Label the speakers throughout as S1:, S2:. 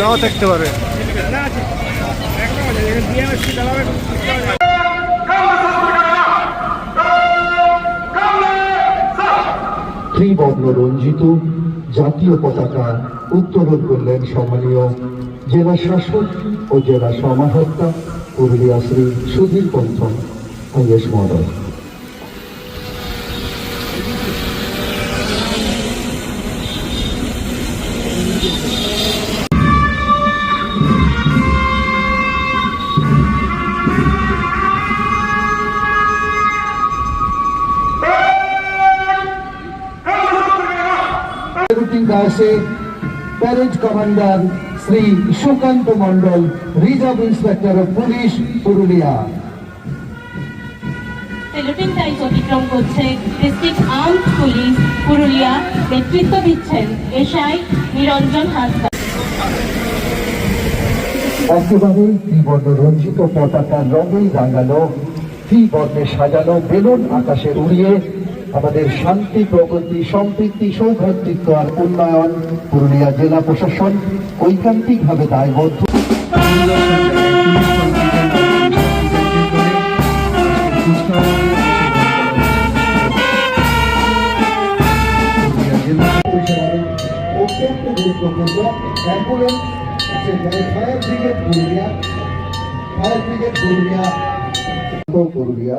S1: নাও থাকতে পারে।
S2: ত্রিবর্ণ রঞ্জিত জাতীয় পতাকা উত্তোলন করলেন সম্মানীয় জেলা শাসক ও জেলা সমাহর্তা পুরুলিয়া শ্রী সুধীর পন্থ আইএস মহোদয়। রুটিন দাসে parade commander Shri Sukanta Mondal reserve inspector of police Purulia.
S3: Saluting times অতিক্রম করছে ডিস্ট্রিক্ট আর্মড পুলিশ পুরুলিয়া। নেতৃত্ব দিচ্ছেন এসআই নিরঞ্জন হাসদা
S2: একেবারে ত্রিবর্ণ রঞ্জিত পতাকার রঙেই রাঙানো ত্রিবর্ণে সাজানো বেলুন আকাশে উড়িয়ে আমাদের শান্তি প্রগতি সম্প্রীতি সৌভ্রাতৃত্ব আর উন্নয়ন পুরুলিয়া জেলা প্রশাসন ঐকান্তিকভাবে দায়বদ্ধ। পুরুলিয়া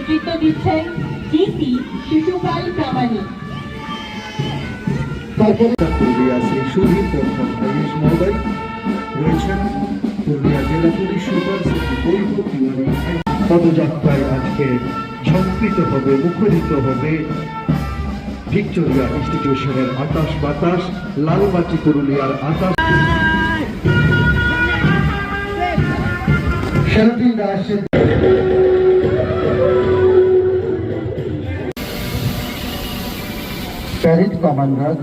S2: নেতৃত্ব
S3: দিচ্ছেন জিসি শিশুপাল প্রামাণিক।
S2: তারপরে পুরুলিয়া শ্রী সুধীর আয়ুষ মহোদয় রয়েছেন পুরুলিয়া জেলা পুলিশ সুপার শ্রী বৈভব তিওয়ারি। পদযাত্রায় আজকে ঝঙ্কৃত হবে মুখরিত হবে ভিক্টোরিয়া ইনস্টিটিউশনের আকাশ বাতাস লালবাটি পুরুলিয়ার আকাশ সেরদিন দাসের প্যারেড কমান্ডার